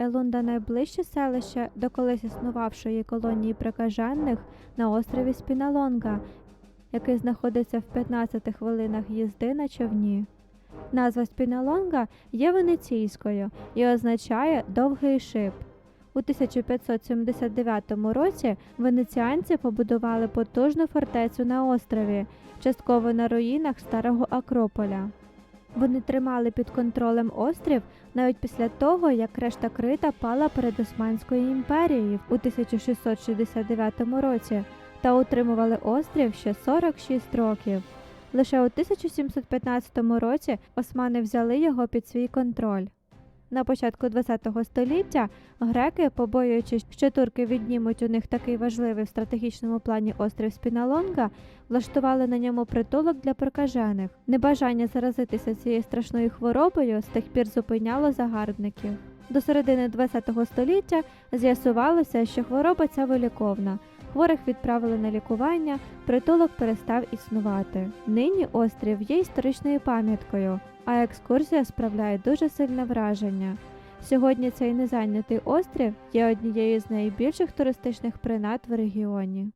Елунда найближче селище до колись існувавшої колонії прикажених на острові Спіналонга, який знаходиться в 15 хвилинах їзди на човні. Назва Спіналонга є венеційською і означає довгий шип. У 1579 році венеціанці побудували потужну фортецю на острові, частково на руїнах старого Акрополя. Вони тримали під контролем острів навіть після того, як решта Крита пала перед Османською імперією у 1669 році та утримували острів ще 46 років. Лише у 1715 році османи взяли його під свій контроль. На початку ХХ століття греки, побоюючись, що турки віднімуть у них такий важливий в стратегічному плані острів Спіналонга, влаштували на ньому притулок для прокажених. Небажання заразитися цією страшною хворобою з тих пір зупиняло загарбників. До середини ХХ століття з'ясувалося, що хвороба ця виліковна. Хворих відправили на лікування, притулок перестав існувати. Нині острів є історичною пам'яткою, а екскурсія справляє дуже сильне враження. Сьогодні цей незайнятий острів є однією з найбільших туристичних принад в регіоні.